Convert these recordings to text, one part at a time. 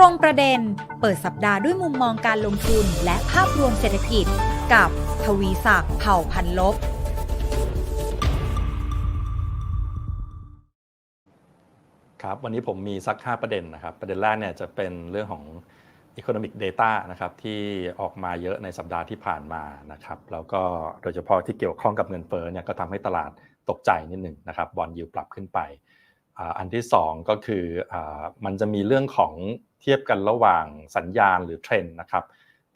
รงประเด็น เปิดสัปดาห์ด้วยมุมมองการลงทุนและภาพรวมเศรษฐกิจ กับทวีศักดิ์เผ่าพันลบ ครับ วันนี้ผมมีสัก 5 ประเด็นนะครับ ประเด็นแรกเนี่ยจะเป็นเรื่องของ Economic Data นะครับที่ออกมาเยอะในสัปดาห์ที่ผ่านมานะครับ แล้วก็โดยเฉพาะที่เกี่ยวข้องกับเงินเฟ้อเนี่ยก็ทำให้ตลาดตกใจนิดหนึ่งนะครับบอลยิวปรับขึ้นไปอันที่ 2 ก็คือมันจะมีเรื่องของ เทียบกันระหว่างสัญญาณหรือเทรนด์นะครับ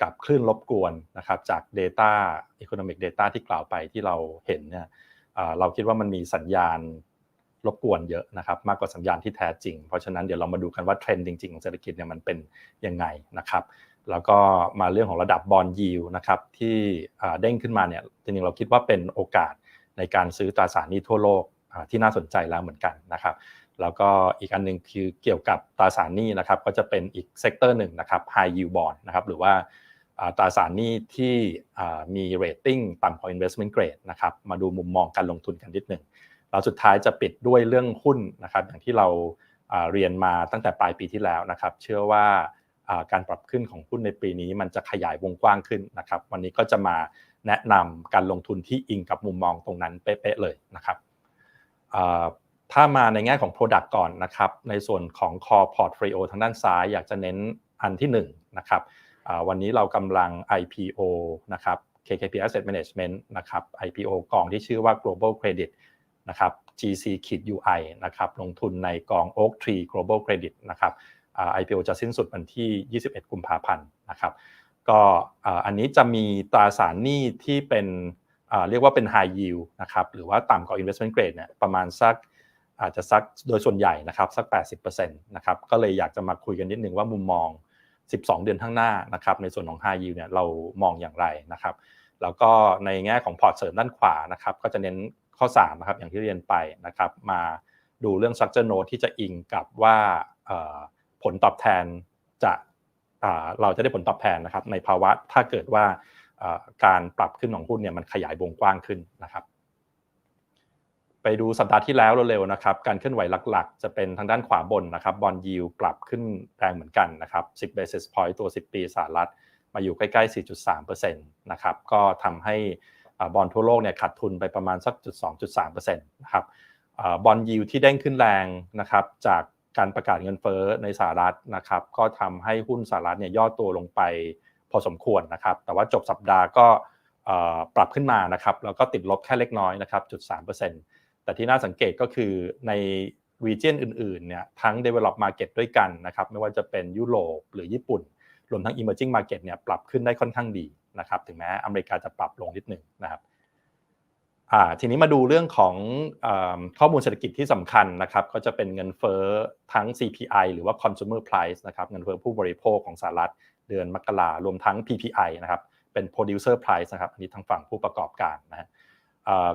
กับคลื่นรบกวนนะครับจาก Data Economic Data ที่กล่าวไปที่เราเห็นเนี่ยเราคิดว่ามันมีสัญญาณรบกวนเยอะนะครับมากกว่าสัญญาณที่แท้จริง เพราะฉะนั้นเดี๋ยวเรามาดูกันว่าเทรนด์จริงๆของเศรษฐกิจเนี่ยมันเป็นยังไงนะครับแล้วก็มาเรื่องของระดับบอลยิวนะครับที่เด้งขึ้นมาเนี่ยจริงๆเราคิดว่าเป็นโอกาสในการซื้อตราสารหนี้ทั่วโลกที่น่าสนใจแล้วเหมือนกันนะครับ แล้วก็อีกอันหนึ่งคือเกี่ยวกับตราสารหนี้นะครับก็จะเป็นอีกเซกเตอร์หนึ่งนะครับ high yield bond นะครับหรือว่าตราสารหนี้ที่มีเรตติ้งต่ำกว่า investment grade นะครับมาดูมุมมองการลงทุนกันนิดหนึ่งเราสุดท้ายจะปิดด้วยเรื่องหุ้นนะครับอย่างที่เราเรียนมาตั้งแต่ปลายปีที่แล้วนะครับ เชื่อว่าการปรับขึ้นของหุ้นในปีนี้มันจะขยายวงกว้างขึ้นนะครับ วันนี้ก็จะมาแนะนำการลงทุนที่อิงกับมุมมองตรงนั้นเป๊ะๆเลยนะครับ ถ้ามาในแง่ของ Product ก่อนนะครับ ในส่วนของ Core Portfolio ทางด้านซ้ายอยากจะเน้นอันที่1นงนะครับวันนี้เรากำลัง IPO นะครับ KKP Asset Management นะครับ IPO กองที่ชื่อว่า Global Credit นะครับ GC ขีด UI นะครับลงทุนในกอง Oak Tree Global Credit นะครับ IPO จะสิ้นสุดวันที่ 21 กุมภาพันธ์นะครับก็อันนี้จะมีตราสารหนี้ที่เป็นเรียกว่าเป็น High Yield นะครับหรือว่าต่ำกว่า Investment Grade เนี่ยประมาณสัก อาจจะสักโดยส่วนใหญ่นะครับสัก 80%นะครับก็เลยอยากจะมาคุยกันนิดนึงว่ามุมมอง 12 เดือนข้างหน้านะครับในส่วนของ High Yield เนี่ยเรามองอย่างไรนะครับแล้วก็ในแง่ของพอร์ตเสริมด้านขวานะครับก็จะเน้นข้อ3นะครับอย่างที่เรียนไปนะครับมาดูเรื่อง structure note ที่จะอิงกับว่าผลตอบแทนจะเราจะได้ผลตอบแทนนะครับในภาวะถ้าเกิดว่าการปรับขึ้นของหุ้นเนี่ยมันขยายวงกว้างขึ้นนะครับ ไปดูสัปดาห์ที่แล้วเร็วๆนะครับ การเคลื่อนไหวหลักๆ จะเป็นทางด้านขวาบนนะครับบอลยิวปรับขึ้นแรงเหมือนกันนะครับ 10 basis point ตัว 10 ปีสหรัฐ มาอยู่ใกล้ๆ 4.3%นะครับ ก็ทำให้บอลทั่วโลกเนี่ยขาดทุนไปประมาณสักจุด2.3%นะครับบอลยิวที่เด้งขึ้นแรงนะครับจากการประกาศเงินเฟ้อในสหรัฐนะครับ ก็ทำให้หุ้นสหรัฐเนี่ยย่อตัวลงไปพอสมควรนะครับ แต่ว่าจบสัปดาห์ก็ปรับขึ้นมานะครับ แล้วก็ติดลบแค่เล็กน้อยนะครับจุด3% แต่ที่น่าสังเกตก็คือใน region อื่นๆเนี่ยทั้ง develop market ด้วยกันนะครับไม่ว่าจะเป็นยุโรปหรือญี่ปุ่น รวมทั้ง emerging market เนี่ยปรับขึ้นได้ค่อนข้างดีนะครับถึงแม้อเมริกาจะปรับลงนิดหนึ่งนะครับทีนี้มาดูเรื่องของอข้อมูลเศรษฐกิจที่สำคัญนะครับก็จะเป็นเงินเฟ้อทั้ง CPI หรือว่า consumer price นะครับเงินเฟ้อผู้บริโภคของสหรัฐเดือนมกรารวมทั้ง PPI นะครับเป็น producer price นะครับอันนี้ทางฝั่งผู้ประกอบการนะฮะ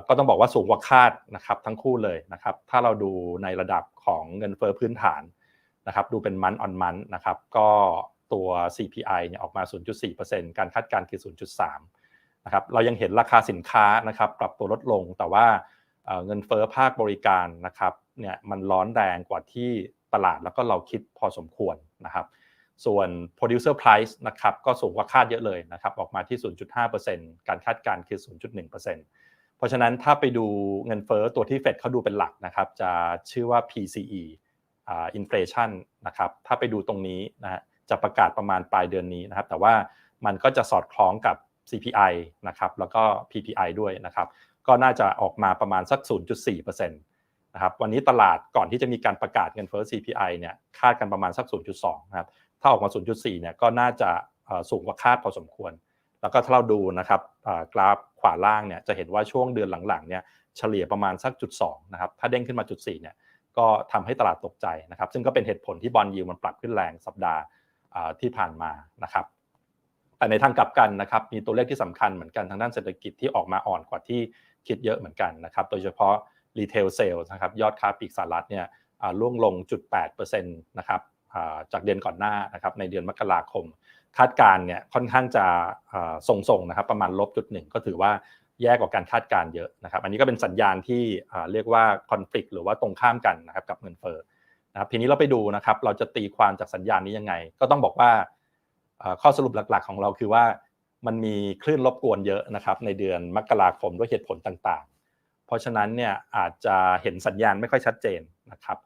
ก็ต้องบอกว่าสูงกว่าคาดนะครับทั้งคู่เลยนะครับถ้าเราดูในระดับของเงินเฟ้อพื้นฐานนะครับดูเป็นมันออนมันนะครับก็ตัว CPI เนี่ยออกมา 0.4%การคาดการณ์คือ 0.3นะครับเรายังเห็นราคาสินค้านะครับปรับตัวลดลงแต่ว่าเงินเฟ้อภาคบริการนะครับเนี่ยมันร้อนแรงกว่าที่ตลาดแล้วก็เราคิดพอสมควรนะครับส่วน producer price นะครับก็สูงกว่าคาดเยอะเลยนะครับออกมาที่ 0.5%การคาดการณ์คือ 0.1% เพราะฉะนั้นถ้าไปดูเงินเฟ้อตัวที่เฟดเขาดูเป็นหลักนะครับ จะชื่อว่า PCE inflation นะครับถ้าไปดูตรงนี้นะฮะจะประกาศประมาณปลายเดือนนี้นะครับ แต่ว่ามันก็จะสอดคล้องกับ CPI นะครับแล้วก็ PPI ด้วยนะครับ ก็น่าจะออกมาประมาณสัก 0.4%นะครับวันนี้ตลาดก่อนที่จะมีการประกาศเงินเฟ้อ CPI เนี่ยคาดกันประมาณสัก 0.2นะครับถ้าออกมา 0.4เนี่ยก็น่าจะสูงกว่าคาดพอสมควร แล้วก็ถ้าเราดูนะครับกราฟขวาล่างเนี่ยจะเห็นว่าช่วงเดือนหลังๆเนี่ยเฉลี่ยประมาณสักจุด2นะครับถ้าเด้งขึ้นมาจุด4เนี่ยก็ทำให้ตลาดตกใจนะครับ ซึ่งก็เป็นเหตุผลที่บอลยิวมันปรับขึ้นแรงสัปดาห์ที่ผ่านมานะครับแต่ในทางกลับกันนะครับมีตัวเลขที่สำคัญเหมือนกันทางด้านเศรษฐกิจที่ออกมาอ่อนกว่าที่คิดเยอะเหมือนกันนะครับโดยเฉพาะรีเทลเซลนะครับยอดค้าปลีกสหรัฐเนี่ยล่วงลงจุด8%นะครับจากเดือนก่อนหน้านะครับในเดือนมกราคม คาดการเนี่ยค่อนข้างจะทรงๆนะครับประมาณลบจุดหนึ่งก็ถือว่าแย่กว่าการคาดการเยอะนะครับอันนี้ก็เป็นสัญญาณที่เรียกว่าคอนฟ lict หรือว่าตรงข้ามกันนะครับกับเงินเฟ้อนะครับทีนี้เราไปดูนะครับเราจะตีความจากสัญญาณนี้ยังไง ก็ต้องบอกว่าข้อสรุปหลักๆ ของเราคือว่ามันมีคลื่นรบกวนเยอะนะครับในเดือนมกราคมด้วยเหตุผลต่างๆ เพราะฉะนั้นเนี่ยอาจจะเห็นสัญญาณไม่ค่อยชัดเจนนะครับ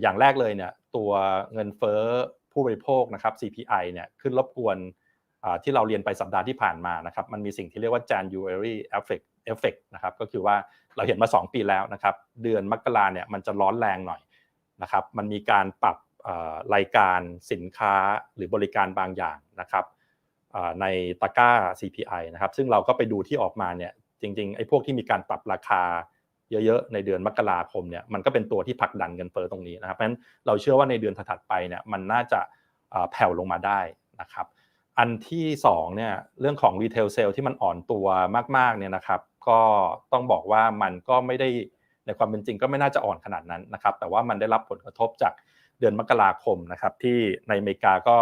อย่างแรกเลยเนี่ยตัวเงินเฟ้อ ผู้บริโภคนะครับ CPI เนี่ยขึ้นรบกวนที่เราเรียนไปสัปดาห์ที่ผ่านมานะครับมันมีสิ่งที่เรียกว่า January effect effect นะครับก็คือว่าเราเห็นมา 2 ปีแล้วนะครับเดือนมกราเนี่ยมันจะร้อนแรงหน่อยนะครับมันมีการปรับรายการสินค้าหรือบริการบางอย่างนะครับในตะก้า CPI นะครับซึ่งเราก็ไปดูที่ออกมาเนี่ยจริงๆไอ้พวกที่มีการปรับราคา เยอะๆในเดือนมกราคมเนี่ยมันก็เป็นตัวที่ผลักดันเงินเฟ้อตรงนี้นะครับเพราะฉะนั้นเราเชื่อว่าในเดือนถัดไปเนี่ยมันน่าจะแผ่วลงมาได้นะครับอันที่2เนี่ยเรื่องของรีเทลเซลที่มันอ่อนตัวมากๆเนี่ยนะครับก็ต้องบอกว่ามันก็ไม่ได้ในความเป็นจริงก็ไม่น่าจะอ่อนขนาดนั้นนะครับแต่ว่ามันได้รับผลกระทบจากเดือนมกราคมนะครับที่ในอเมริกาก็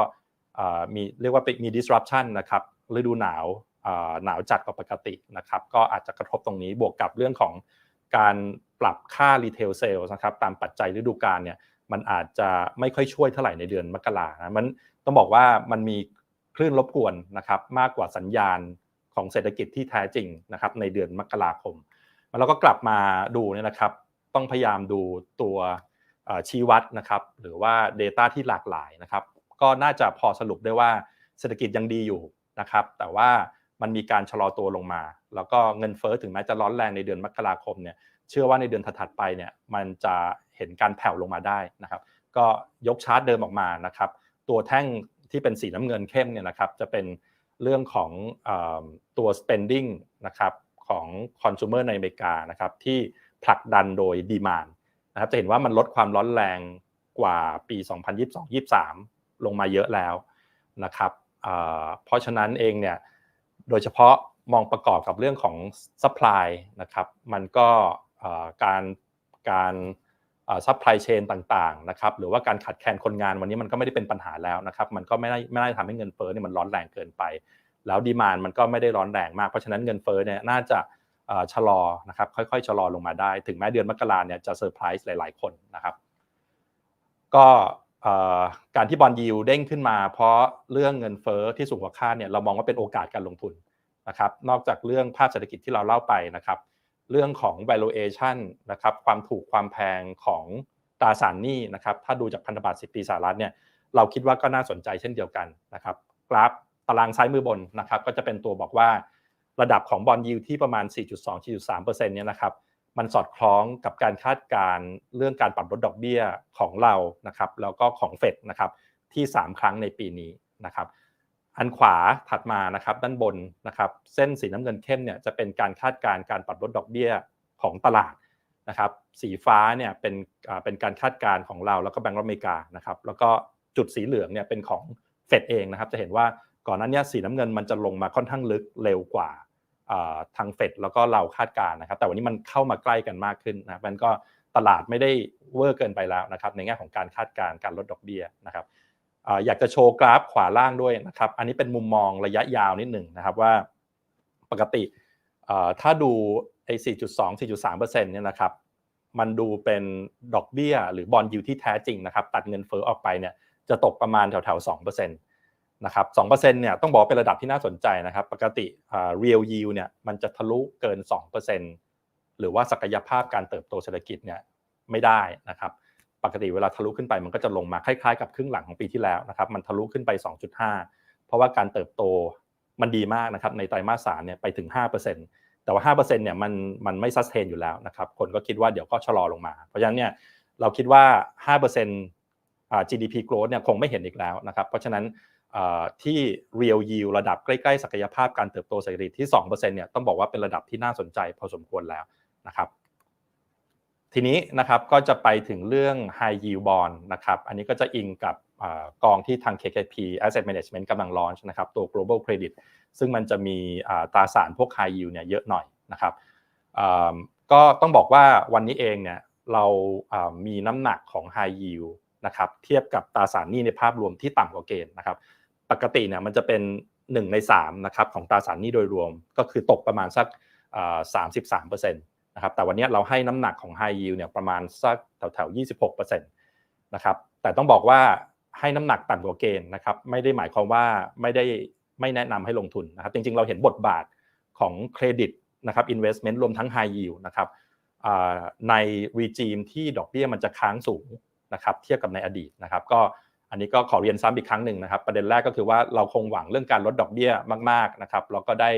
มีเรียกว่ามี disruption นะครับฤดูหนาวหนาวจัดกว่าปกตินะครับก็อาจจะกระทบตรงนี้บวกกับเรื่องของ การปรับค่ารีเทลเซลนะครับตามปัจจัยฤดูกาลเนี่ยมันอาจจะไม่ค่อยช่วยเท่าไหร่ในเดือนมกรานะมันต้องบอกว่ามันมีคลื่นรบกวนนะครับมากกว่าสัญญาณของเศรษฐกิจที่แท้จริงนะครับในเดือนมกราคมแล้วเราก็กลับมาดูเนี่ยนะครับต้องพยายามดูตัวชี้วัดนะครับหรือว่า Data ที่หลากหลายนะครับก็น่าจะพอสรุปได้ว่าเศรษฐกิจยังดีอยู่นะครับแต่ว่า มันมีการชะลอตัวลงมา แล้วก็เงินเฟ้อถึงแม้จะร้อนแรงในเดือนมกราคมเนี่ยเชื่อว่าในเดือนถัดๆไปเนี่ยมันจะเห็นการแผ่วลงมาได้นะครับ ก็ยกชาร์ตเดิมออกมานะครับ ตัวแท่งที่เป็นสีน้ำเงินเข้มเนี่ยนะครับจะเป็นเรื่องของอตัว spending นะครับของ consumer ในอเมริกานะครับที่ผลักดันโดย demand นะครับจะเห็นว่ามันลดความร้อนแรงกว่าปี 2022-23 ลงมาเยอะแล้วนะครับเพราะฉะนั้นเองเนี่ย โดยเฉพาะมองประกอบกับเรื่องของ supply นะครับ มันก็การการซัพพลายเชนต่างๆนะครับหรือว่าการขาดแคลนคนงานวันนี้มันก็ไม่ได้เป็นปัญหาแล้วนะครับมันก็ไม่ได้ไม่ได้ทำให้เงินเฟ้อเนี่ยมันร้อนแรงเกินไป แล้วดีมานมันก็ไม่ได้ร้อนแรงมากเพราะฉะนั้นเงินเฟ้อเนี่ยน่าจะชะลอนะครับค่อยๆชะลอลงมาได้ ถึงแม้เดือนมกราเนี่ยจะเซอร์ไพรส์หลายๆคนนะครับ ก็ การที่บอลยิวเด้งขึ้นมา เพราะเรื่องเงินเฟ้อที่สูงกว่าคาดเนี่ยเรามองว่าเป็นโอกาสการลงทุนนะครับนอกจากเรื่องภาพเศรษฐกิจที่เราเล่าไปนะครับเรื่องของ valuation นะครับความถูกความแพงของตราสารหนี้นะครับถ้าดูจากพันธบัตร10 ปีสหรัฐเนี่ยเราคิดว่าก็น่าสนใจเช่นเดียวกันนะครับกราฟตารางซ้ายมือบนนะครับก็จะเป็นตัวบอกว่าระดับของบอลยิวที่ประมาณ 4.2-4.3%เนี่ยนะครับ มันสอดคล้องกับการคาดการเรื่องการปรับลดดอกเบี้ยของเรานะครับแล้วก็ของเฟดนะครับที่ 3 ครั้งในปีนี้นะครับอันขวาถัดมานะครับด้านบนนะครับเส้นสีน้ำเงินเข้มเนี่ยจะเป็นการคาดการการปรับลดดอกเบี้ยของตลาดนะครับสีฟ้าเนี่ยเป็นเป็นการคาดการของเราแล้วก็แบงก์อเมริกานะครับแล้วก็จุดสีเหลืองเนี่ยเป็นของเฟดเองนะครับจะเห็นว่าก่อนหน้านี้สีน้ำเงินมันจะลงมาค่อนข้างลึกเร็วกว่า ทางเฟดแล้วก็เราคาดการณ์นะครับ แต่วันนี้มันเข้ามาใกล้กันมากขึ้นนะครับมันก็ตลาดไม่ได้เวอร์เกินไปแล้วนะครับ ในแง่ของการคาดการณ์การลดดอกเบี้ยนะครับอยากจะโชว์กราฟขวาล่างด้วยนะครับ อันนี้เป็นมุมมองระยะยาวนิดหนึ่งนะครับว่าปกติถ้าดูไอ้4.2 4.3%เซ็นต์เนี่ยนะครับ มันดูเป็นดอกเบี้ย หรือบอลยูที่แท้จริงนะครับ ตัดเงินเฟ้อออกไปเนี่ยจะตกประมาณแถวๆ2%นต์ะครับ2%เนี่ยต้องบอกเป็นระดับที่น่าสนใจนะครับ ปกติ real yield เนี่ยมันจะทะลุเกิน 2%หรือว่าศักยภาพการเติบโตเศรษฐกิจเนี่ยไม่ได้นะครับ ปกติเวลาทะลุขึ้นไปมันก็จะลงมาคล้ายๆ กับครึ่งหลังของปีที่แล้วนะครับมันทะลุขึ้นไป 2.5 เพราะว่าการเติบโตมันดีมากนะครับในไตรมาสสามเนี่ยไปถึง 5%แต่ว่า 5%เนี่ยมันมันไม่ซัสเทนอยู่แล้วนะครับคนก็คิดว่าเดี๋ยวก็ชะลอลงมา เพราะฉะนั้นเนี่ยเราคิดว่า5%อ่า GDP growth เนี่ยคงไม่เห็นอีกแล้วนะครับเพราะฉะนั้น ที่ real yield ระดับใกล้ๆศักยภาพการเติบโตเศรษฐกิจที่ 2%เนี่ยต้องบอกว่าเป็นระดับที่น่าสนใจพอสมควรแล้วนะครับทีนี้นะครับก็จะไปถึงเรื่อง high yield bond นะครับอันนี้ก็จะอิงกับอกองที่ทาง KKP Asset Management กำลัง launch นะครับตัว global credit ซึ่งมันจะมีตราสารพวก high yield เนี่ยเยอะหน่อยนะครับก็ต้องบอกว่าวันนี้เองเนี่ยเรามีน้ำหนักของ high yield นะครับเทียบกับตราสารหนี้ในภาพรวมที่ต่ำกว่าเกณฑ์นะครับปกติเนี่ยมันจะเป็น1ใน3นะครับของตราสารหนี้โดยรวมก็คือตกประมาณสักสามสิบสามเปอ่า33%นต์นะครับแต่วันนี้เราให้น้ำหนักของ high yield เนี่ยประมาณสักแถวๆ26%นต์นะครับแต่ต้องบอกว่าให้น้ำหนักต่ำกว่าเกณฑ์นะครับไม่ได้หมายความว่าไม่ได้ไม่แนะนำให้ลงทุนนะครับจริงๆ เราเห็นบทบาทของเครดิตนะครับ investment รวมทั้ง high yield นะครับในรีจีมที่ดอกเบี้ยมันจะค้างสูง นะครับเทียบกับในอดีตนะครับ ก็อันนี้ก็ขอเรียนซ้ำอีกครั้งหนึ่งนะครับ ประเด็นแรกก็คือว่าเราคงหวังเรื่องการลดดอกเบี้ยมากๆนะครับแล้วก็ได้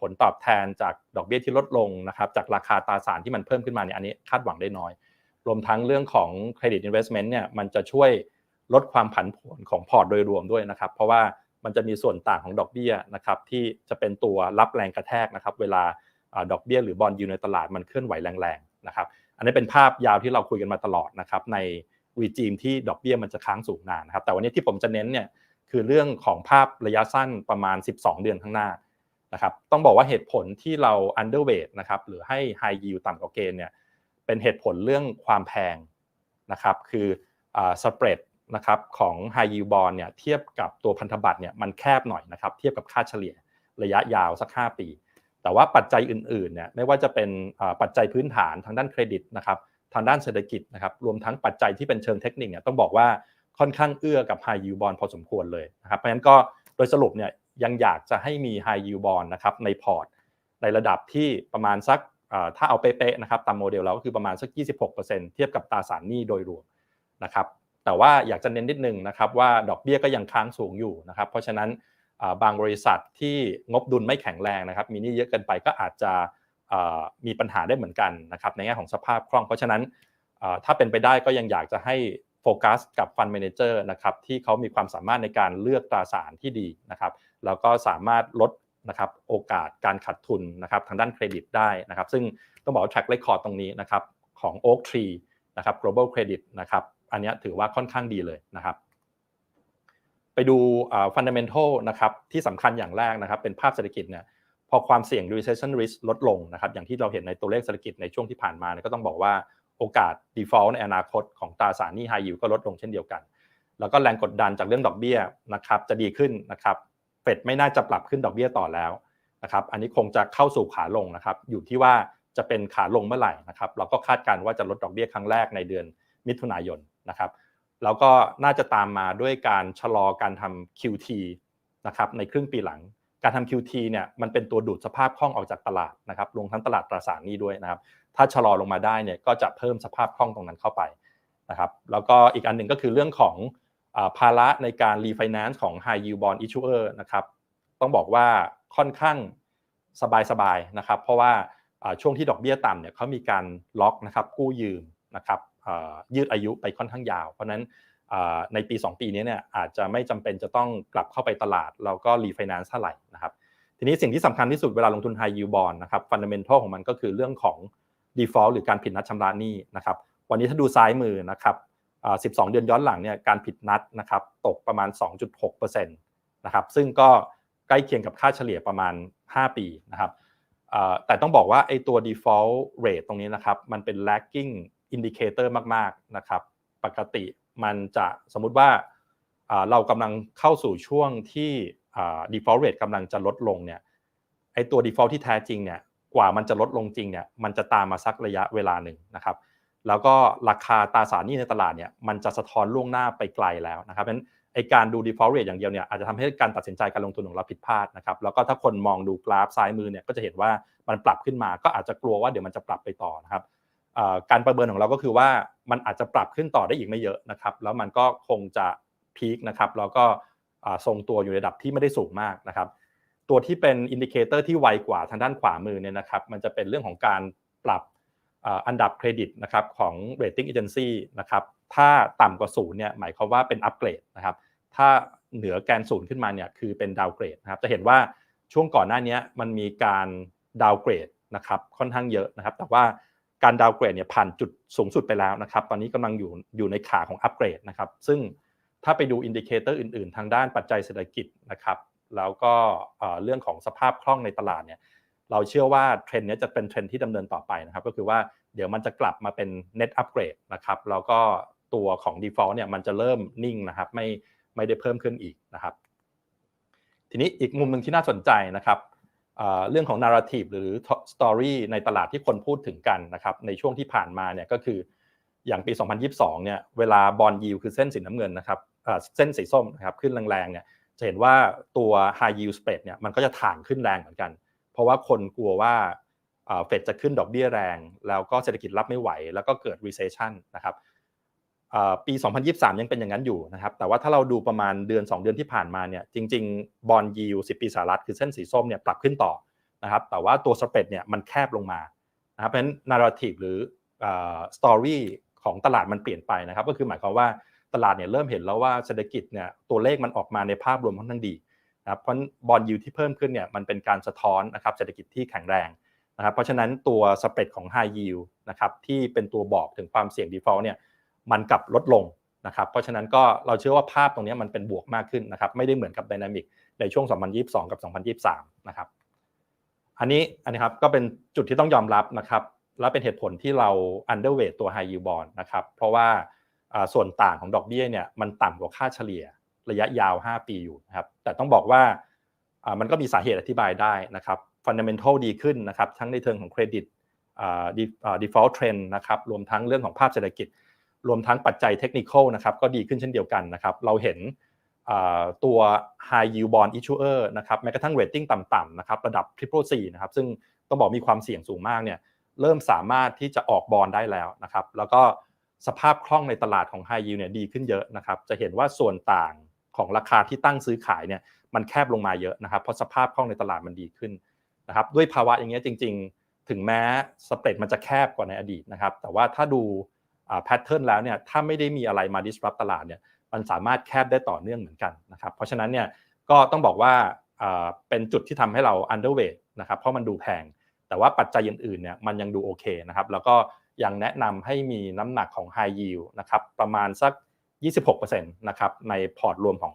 ผลตอบแทนจากดอกเบี้ยที่ลดลงนะครับ จากราคาตราสารที่มันเพิ่มขึ้นมาเนี่ยอันนี้คาดหวังได้น้อย รวมทั้งเรื่องของเครดิตอินเวสท์เมนต์เนี่ยมันจะช่วยลดความผันผวนของพอร์ตโดยรวมด้วยนะครับ เพราะว่ามันจะมีส่วนต่างของดอกเบี้ยนะครับที่จะเป็นตัวรับแรงกระแทกนะครับ เวลาดอกเบี้ยหรือบอลยูในตลาดมันเคลื่อนไหวแรงๆนะครับ อันนี้เป็นภาพยาวที่เราคุยกันมาตลอดนะครับในรีจีมที่ดอกเบี้ยมันจะค้างสูงนานนะครับแต่วันนี้ที่ผมจะเน้นเนี่ยคือเรื่องของภาพระยะสั้นประมาณ 12 เดือนข้างหน้านะครับต้องบอกว่าเหตุผลที่เรา underweight นะครับหรือให้ high yield ต่ำกว่าเกณฑ์เนี่ยเป็นเหตุผลเรื่องความแพงนะครับคือสเปรดนะครับของ high yield bond เนี่ยเทียบกับตัวพันธบัตรเนี่ยมันแคบหน่อยนะครับเทียบกับค่าเฉลี่ยระยะยาวสัก 5 ปี แต่ว่าปัจจัยอื่นๆเนี่ยไม่ว่าจะเป็นปัจจัยพื้นฐานทางด้านเครดิตนะครับทางด้านเศรษฐกิจนะครับรวมทั้งปัจจัยที่เป็นเชิงเทคนิคเนี่ยต้องบอกว่าค่อนข้างเอื้อกับ high yield bond พอสมควรเลยนะครับเพราะฉะนั้นก็โดยสรุปเนี่ยยังอยากจะให้มี high yield bond นะครับในพอร์ต ในระดับที่ประมาณสักถ้าเอาเป๊ะๆนะครับตามโมเดลแล้วก็คือประมาณสัก 26%เทียบกับตราสารหนี้โดยรวมนะครับแต่ว่าอยากจะเน้นนิดนึงนะครับว่าดอกเบี้ยก็ยังค้างสูงอยู่นะครับเพราะฉะนั้น บางบริษัทที่งบดุลไม่แข็งแรงนะครับ มีนี้เยอะเกินไปก็อาจจะมีปัญหาได้เหมือนกันนะครับในแง่ของสภาพคล่อง เพราะฉะนั้นถ้าเป็นไปได้ก็ยังอยากจะให้โฟกัสกับฟันเมนเจอร์นะครับที่เขามีความสามารถในการเลือกตราสารที่ดีนะครับแล้วก็สามารถลดนะครับโอกาสการขาดทุนนะครับทางด้านเครดิตได้นะครับ ซึ่งต้องบอกว่า track record ตรงนี้นะครับของ Oak Tree นะครับ global credit นะครับอันนี้ถือว่าค่อนข้างดีเลยนะครับ ไปดู fundamental นะครับที่สำคัญอย่างแรกนะครับเป็นภาพเศรษฐกิจเนี่ยพอความเสี่ยง recession risk ลดลงนะครับอย่างที่เราเห็นในตัวเลขเศรษฐกิจในช่วงที่ผ่านมาก็ต้องบอกว่าโอกาส default ในอนาคตของตราสารหนี้ high yield ก็ลดลงเช่นเดียวกัน แล้วก็แรงกดดันจากเรื่องดอกเบี้ยนะครับจะดีขึ้นนะครับเฟดไม่น่าจะปรับขึ้นดอกเบี้ยต่อแล้วนะครับอันนี้คงจะเข้าสู่ขาลงนะครับอยู่ที่ว่าจะเป็นขาลงเมื่อไหร่นะครับเราก็คาดการณ์ว่าจะลดดอกเบี้ยครั้งแรกในเดือนมิถุนายนนะครับ แล้วก็น่าจะตามมาด้วยการชะลอการทำ QT นะครับในครึ่งปีหลัง การทำ QT เนี่ยมันเป็นตัวดูดสภาพคล่องออกจากตลาดนะครับลงทั้งตลาดตราสารนี้ด้วยนะครับ ถ้าชะลอลงมาได้เนี่ยก็จะเพิ่มสภาพคล่องตรงนั้นเข้าไปนะครับ แล้วก็อีกอันหนึ่งก็คือเรื่องของภาระในการรีไฟแนนซ์ของ High Yield Bond Issuer นะครับ ต้องบอกว่าค่อนข้างสบายๆนะครับ เพราะว่าช่วงที่ดอกเบี้ยต่ำเนี่ยเขามีการล็อกนะครับกู้ยืมนะครับ ยืดอายุไปค่อนข้างยาว เพราะนั้นในปี 2 ปีนี้เนี่ยอาจจะไม่จำเป็นจะต้องกลับเข้าไปตลาด แล้วก็รีไฟแนนซ์เท่าไหร่นะครับทีนี้สิ่งที่สำคัญที่สุดเวลาลงทุน High Yield Bond นะครับฟันเดเมนทัลของมันก็คือเรื่องของ default หรือการผิดนัดชำระหนี้นะครับวันนี้ถ้าดูซ้ายมือนะครับ12 เดือนย้อนหลังเนี่ยการผิดนัดนะครับตกประมาณ 2.6%นะครับซึ่งก็ใกล้เคียงกับค่าเฉลี่ยประมาณ 5 ปีนะครับแต่ต้องบอกว่าไอ้ตัว default rate ตรงนี้นะครับมันเป็น lagging indicator มากๆนะครับปกติมันจะสมมุติว่าเรากำลังเข้าสู่ช่วงที่ default rate กำลังจะลดลงเนี่ยไอตัว default ที่แท้จริงเนี่ยกว่ามันจะลดลงจริงเนี่ยมันจะตามมาสักระยะเวลาหนึ่งนะครับแล้วก็ราคาตราสารหนี้ในตลาดเนี่ยมันจะสะท้อนล่วงหน้าไปไกลแล้วนะครับเพราะฉะนั้นไอการดู default rate อย่างเดียวเนี่ยอาจจะทำให้การตัดสินใจการลงทุนของเราผิดพลาดนะครับแล้วก็ถ้าคนมองดูกราฟซ้ายมือเนี่ยก็จะเห็นว่ามันปรับขึ้นมาก็อาจจะกลัวว่าเดี๋ยวมันจะปรับไปต่อนะครับ การประเมินของเราก็คือว่ามันอาจจะปรับขึ้นต่อได้อีกไม่เยอะนะครับแล้วมันก็คงจะพีคนะครับแล้วก็ทรงตัวอยู่ในระดับที่ไม่ได้สูงมากนะครับ ตัวที่เป็นอินดิเคเตอร์ที่ไวกว่าทางด้านขวามือเนี่ยนะครับ มันจะเป็นเรื่องของการปรับอันดับเครดิตนะครับของ rating agency นะครับถ้าต่ำกว่าศูนย์เนี่ยหมายความว่าเป็นอัปเกรดนะครับถ้าเหนือแกนศูนย์ขึ้นมาเนี่ยคือเป็นดาวเกรดนะครับจะเห็นว่าช่วงก่อนหน้านี้มันมีการดาวเกรดนะครับค่อนข้างเยอะนะครับ แต่ว่า การดาวเกรดเนี่ยผ่านจุดสูงสุดไปแล้วนะครับ ตอนนี้กำลังอยู่อยู่ในขาของอัปเกรดนะครับ ซึ่งถ้าไปดูอินดิเคเตอร์อื่นๆ ทางด้านปัจจัยเศรษฐกิจนะครับ แล้วก็เรื่องของสภาพคล่องในตลาดเนี่ย เราเชื่อว่าเทรนด์นี้จะเป็นเทรนด์ที่ดำเนินต่อไปนะครับ ก็คือว่าเดี๋ยวมันจะกลับมาเป็น net upgrade นะครับ แล้วก็ตัวของ default เนี่ยมันจะเริ่มนิ่งนะครับ ไม่ไม่ได้เพิ่มขึ้นอีกนะครับ ทีนี้อีกมุมหนึ่งที่น่าสนใจนะครับ เรื่องของ narrative หรือ story ในตลาดที่คนพูดถึงกันนะครับในช่วงที่ผ่านมาเนี่ยก็คืออย่างปี 2022 เนี่ยเวลาบอลยิวคือเส้นสีน้ำเงินนะครับเส้นสีส้มนะครับขึ้นแรงๆเนี่ยจะเห็นว่าตัว high yield spread เนี่ยมันก็จะถ่างขึ้นแรงเหมือนกัน เพราะว่าคนกลัวว่าเฟดจะขึ้นดอกเบี้ยแรง แล้วก็เศรษฐกิจรับไม่ไหว แล้วก็เกิด recession นะครับ ปี 2023 ยังเป็นอย่างนั้นอยู่นะครับ แต่ว่าถ้าเราดูประมาณเดือน 2 เดือนที่ผ่านมาเนี่ย จริง ๆ บอลยิว10ปีสหรัฐคือเส้นสีส้มเนี่ยปรับขึ้นต่อนะครับ แต่ว่าตัวสเปรดเนี่ยมันแคบลงมานะครับ เพราะฉะนั้น narrative หรือเอ่อ story ของตลาดมันเปลี่ยนไปนะครับ ก็คือหมายความว่าตลาดเนี่ยเริ่มเห็นแล้วว่าเศรษฐกิจเนี่ยตัวเลขมันออกมาในภาพรวมค่อนข้างดีนะครับ เพราะบอลยูที่เพิ่มขึ้นเนี่ยมันเป็นการสะท้อนนะครับเศรษฐกิจที่แข็งแรงนะครับ เพราะฉะนั้นตัวสเปรดของ High Yield นะครับที่เป็นตัวบอกถึงความเสี่ยง default เนี่ย มันกลับลดลงนะครับเพราะฉะนั้นก็เราเชื่อว่าภาพตรงนี้มันเป็นบวกมากขึ้นนะครับไม่ได้เหมือนกับ Dynamic ในช่วง 2022 กับ 2023 นะครับอันนี้อันนี้ครับก็เป็นจุดที่ต้องยอมรับนะครับและเป็นเหตุผลที่เรา underweight ตัว high yield bond นะครับเพราะว่าส่วนต่างของดอกเบี้ยเนี่ยมันต่ำกว่าค่าเฉลี่ยระยะยาว 5 ปีอยู่นะครับแต่ต้องบอกว่ามันก็มีสาเหตุอธิบายได้นะครับ fundamental ดีขึ้นนะครับทั้งในเชิงของเครดิต default trend นะครับรวมทั้งเรื่องของภาพเศรษฐกิจ รวมทั้งปัจจัยเทคนิคนะครับก็ดีขึ้นเช่นเดียวกันนะครับเราเห็นตัว high yield bond issuer นะครับแม้กระทั่ง rating ต่ำๆนะครับระดับ triple C นะครับซึ่งต้องบอกมีความเสี่ยงสูงมากเนี่ยเริ่มสามารถที่จะออกบอลได้แล้วนะครับแล้วก็สภาพคล่องในตลาดของ high yield เนี่ยดีขึ้นเยอะนะครับจะเห็นว่าส่วนต่างของราคาที่ตั้งซื้อขายเนี่ยมันแคบลงมาเยอะนะครับเพราะสภาพคล่องในตลาดมันดีขึ้นนะครับด้วยภาวะอย่างเงี้ยจริง ๆ ถึงแม้สเปรดมันจะแคบกว่าในอดีตนะครับแต่ว่าถ้าดู แพทเทิร์นแล้วเนี่ยถ้าไม่ได้มีอะไรมา disrupt ตลาดเนี่ยมันสามารถแคบได้ต่อเนื่องเหมือนกันนะครับเพราะฉะนั้นเนี่ยก็ต้องบอกว่าเป็นจุดที่ทำให้เรา underweight นะครับเพราะมันดูแพง แต่ว่าปัจจัยอื่นๆเนี่ยมันยังดูโอเคนะครับแล้วก็ยังแนะนำให้มีน้ำหนักของ high yield นะครับประมาณสัก 26%นะครับในพอร์ตรวมของ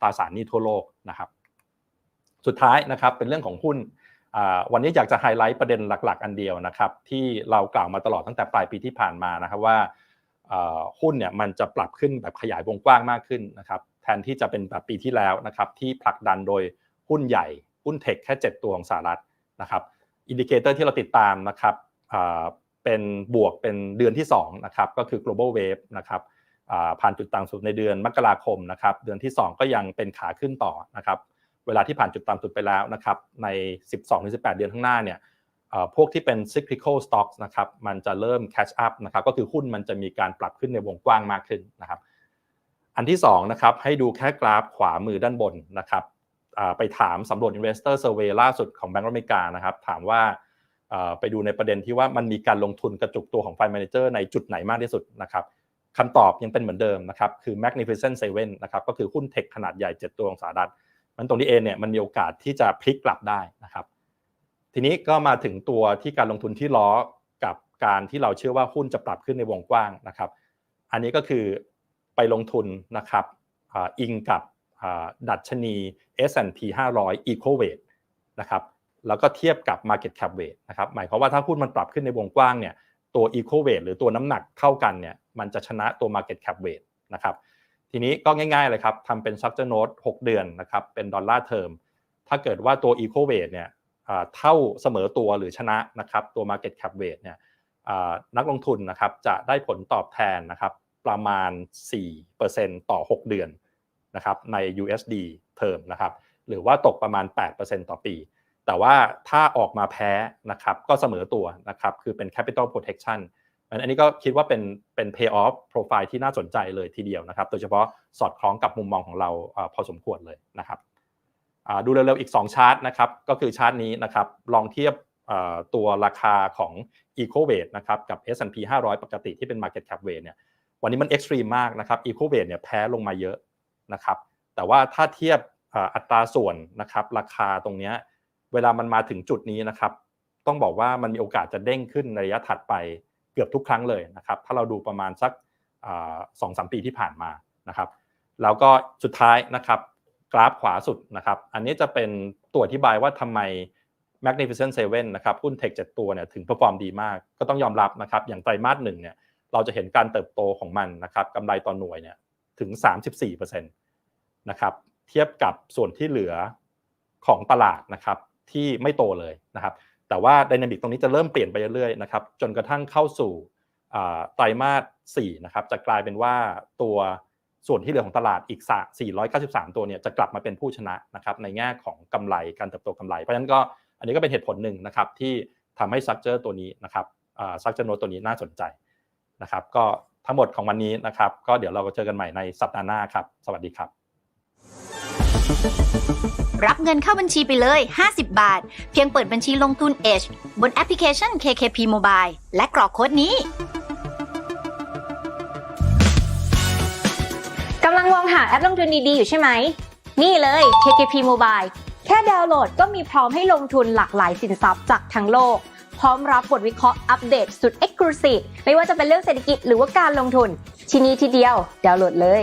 ตราสารหนี้ทั่วโลกนะครับสุดท้ายนะครับเป็นเรื่องของหุ้น วันนี้อยากจะไฮไลท์ประเด็นหลัก ๆ อันเดียวนะครับที่เรากล่าวมาตลอดตั้งแต่ปลายปีที่ผ่านมานะครับว่าหุ้นเนี่ยมันจะปรับขึ้นแบบขยายวงกว้างมากขึ้นนะครับแทนที่จะเป็นแบบปีที่แล้วนะครับที่ผลักดันโดยหุ้นใหญ่ หุ้นเทคแค่ 7 ตัวของสหรัฐนะครับอินดิเคเตอร์ที่เราติดตามนะครับเป็นบวกเป็นเดือนที่2นะครับก็คือ global wave นะครับผ่านจุดต่ำสุดในเดือนมกราคมนะครับเดือนที่ 2 ก็ยังเป็นขาขึ้นต่อนะครับ เวลาที่ผ่านจุดต่ำสุดไปแล้วนะครับใน 12-18 เดือนข้างหน้าเนี่ยพวกที่เป็น cyclical stocks นะครับมันจะเริ่ม catch up นะครับก็คือหุ้นมันจะมีการปรับขึ้นในวงกว้างมากขึ้นนะครับอันที่2นะครับให้ดูแค่กราฟขวามือด้านบนนะครับไปถามสำรวจ investor survey ล่าสุดของแบงก์อเมริกานะครับถามว่าไปดูในประเด็นที่ว่ามันมีการลงทุนกระจุกตัวของ fund manager ในจุดไหนมากที่สุดนะครับคำตอบยังเป็นเหมือนเดิมนะครับคือ magnificent seven นะครับก็คือหุ้นเทคขนาดใหญ่ 7 ตัวของสหรัฐ มันตรงนี้เองเนี่ยมันมีโอกาสที่จะพลิกกลับได้นะครับ ทีนี้ก็มาถึงตัวที่การลงทุนที่ล้อกับการที่เราเชื่อว่าหุ้นจะปรับขึ้นในวงกว้างนะครับ อันนี้ก็คือไปลงทุนนะครับอิงกับดัชนี S&P 500 Eco Weight นะครับแล้วก็เทียบกับ Market Cap Weight นะครับหมายความว่าถ้าหุ้นมันปรับขึ้นในวงกว้างเนี่ยตัว Eco Weight หรือตัวน้ำหนักเท่ากันเนี่ยมันจะชนะตัว Market Cap Weight นะครับ ทีนี้ก็ง่ายๆเลยครับทำเป็น Structure Note 6 เดือนนะครับเป็นดอลลาร์เทอมถ้าเกิดว่าตัว Eco Weight เนี่ยเท่าเสมอตัวหรือชนะนะครับตัว Market Cap Weight เนี่ยนักลงทุนนะครับจะได้ผลตอบแทนนะครับประมาณ 4%ต่อ 6 เดือนนะครับใน USD เทอมนะครับหรือว่าตกประมาณ 8%ต่อปี แต่ว่าถ้าออกมาแพ้นะครับก็เสมอตัวนะครับคือเป็น capital protection อันนี้ก็คิดว่าเป็นเป็น pay off profile ที่น่าสนใจเลยทีเดียวนะครับ โดยเฉพาะสอดคล้องกับมุมมองของเราพอสมควรเลยนะครับดูเร็วๆอีก 2 ชาร์ตนะครับ ก็คือชาร์ตนี้นะครับ ลองเทียบตัวราคาของ Eco w e i g h นะครับกับ S&P 500 ปกติที่เป็น Market Cap Weight เนี่ย วันนี้มัน extreme มากนะครับ Eco w e i g h เนี่ยแพ้ลงมาเยอะนะครับ แต่ว่าถ้าเทียบอัตราส่วนนะครับราคาตรงนี้เวลามันมาถึงจุดนี้นะครับ ต้องบอกว่ามันมีโอกาสจะเด้งขึ้นในระยะถัดไป กือบทุกครั้งเลยนะครับถ้าเราดูประมาณสักสองสามปีที่ผ่านมานะครับแล้วก็สุดท้ายนะครับกราฟขวาสุดนะครับอันนี้จะเป็นตัวอธิบายว่าทำไม Magnificent Seven นะครับหุ้นเทคเจ็ดตัวเนี่ยถึงเ e อร์ฟอร์มดีมาก ก็ต้องยอมรับนะครับอย่างไตรมาสหนึ่งเนี่ยเราจะเห็นการเติบโตของมันนะครับกำไรต่อหน่วยเนี่ยถึง 34%นะครับเทียบกับส่วนที่เหลือของตลาดนะครับที่ไม่โตเลยนะครับ แต่ว่าดินามิกตรงนี้จะเริ่มเปลี่ยนไปเรื่อยๆนะครับจนกระทั่งเข้าสู่ไตรมาส4นะครับจะกลายเป็นว่าตัวส่วนที่เหลือของตลาดอีกสะ493 ตัวเนี่ยจะกลับมาเป็นผู้ชนะนะครับในแง่ของกำไรการเติบโตกำไร เพราะฉะนั้นก็อันนี้ก็เป็นเหตุผลหนึ่งนะครับที่ทำให้ซักเจอร์ตัวนี้นะครับซักเจอร์โนตัวนี้น่าสนใจนะครับก็ทั้งหมดของวันนี้นะครับ ก็เดี๋ยวเราก็เจอกันใหม่ในสัปดาห์หน้าครับ สวัสดีครับ รับเงินเข้าบัญชีไปเลย 50 บาท เพียงเปิดบัญชีลงทุน H บนแอปพลิเคชัน KKP Mobile และกรอกโค้ดนี้กำลังมองหาแอปลงทุนดี ๆ อยู่ใช่ไหม นี่เลย KKP Mobile แค่ดาวน์โหลดก็มีพร้อมให้ลงทุนหลากหลายสินทรัพย์จากทั้งโลก พร้อมรับบทวิเคราะห์อัปเดตสุด Exclusive ไม่ว่าจะเป็นเรื่องเศรษฐกิจหรือว่าการลงทุน ที่นี่ที่เดียวดาวน์โหลดเลย